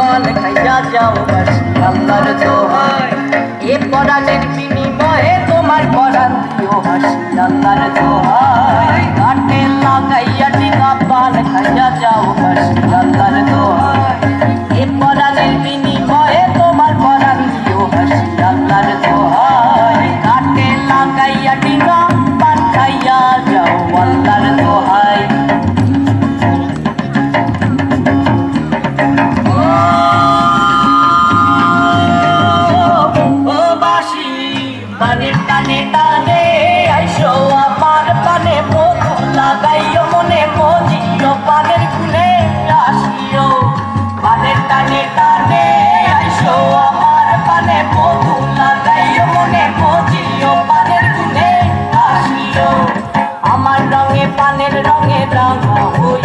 পান খাইয়া যাও বাসি, আল্লাহর দোহাই। এ পরাণের বিনিময়ে তোমার পরাণ দিও হাসি, আল্লাহর দোহাই। কাটে লাগাইয়া আইসো আমার পানে মধু লাগাইও মনে, মজিও পানের খুলে আসিও। আমার রঙে, পানের রঙে রাঙা হই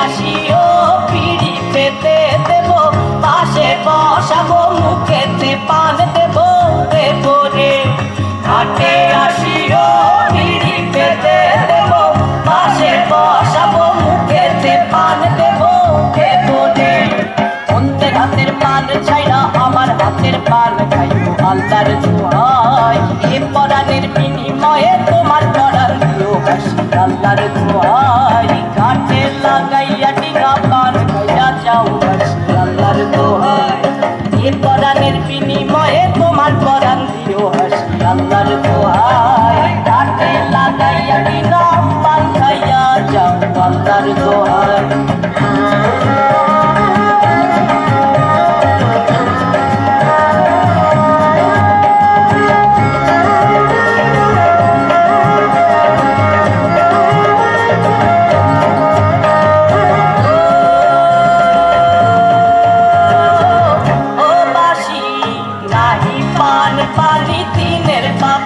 আসিও পিড়ি পেতে দেব, পাশে বসাবো, মুখেতে পান দেব দেব রে ঘাটে আসিও পিড়ি পেতে দেব, পাশে বসাবো, মুখেতে পান দেব দেব রে অন্তের হাতের পান ছাইরা আমার হাতের পান খাইও আল্লাহর দোহাই এ পরাণের বিনিময়ে তোমার পরাণ হাসি আল্লাহর কাটে টিকা পান খাইয়া যাও আল্লাহর দোহাই। এ পরাণের বিনিময়ে তোমার পরাণ দিও হাসি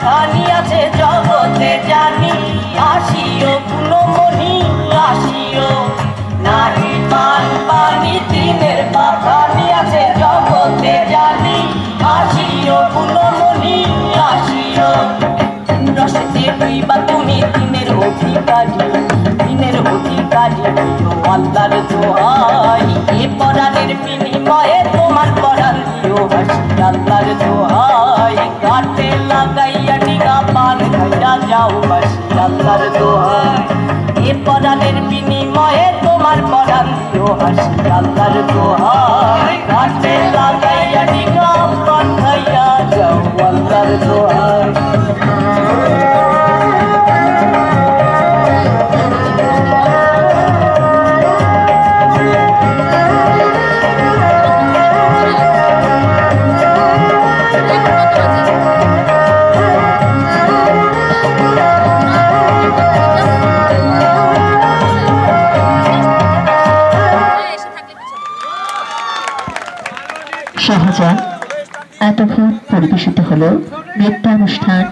পাখানি আছে জগতে জানি, আসিও আসিও। পান পানি, তিনের পাখানি আছে জগতে জানি, আসিও গুণমণি আসিও। রসতে হইবা তুমি দিনের অধিকারী দিনের অধিকারী আল্লাহর দোহাই। এ পরাণের যাও হাসি আল্লাহর দোহাই এ পরাণের বিনিময়ে তোমার পরাণ দিও হাসি আল্লাহর দোহাই সহজা এতক্ষণ পরিবেশিত হল নৃত্যানুষ্ঠান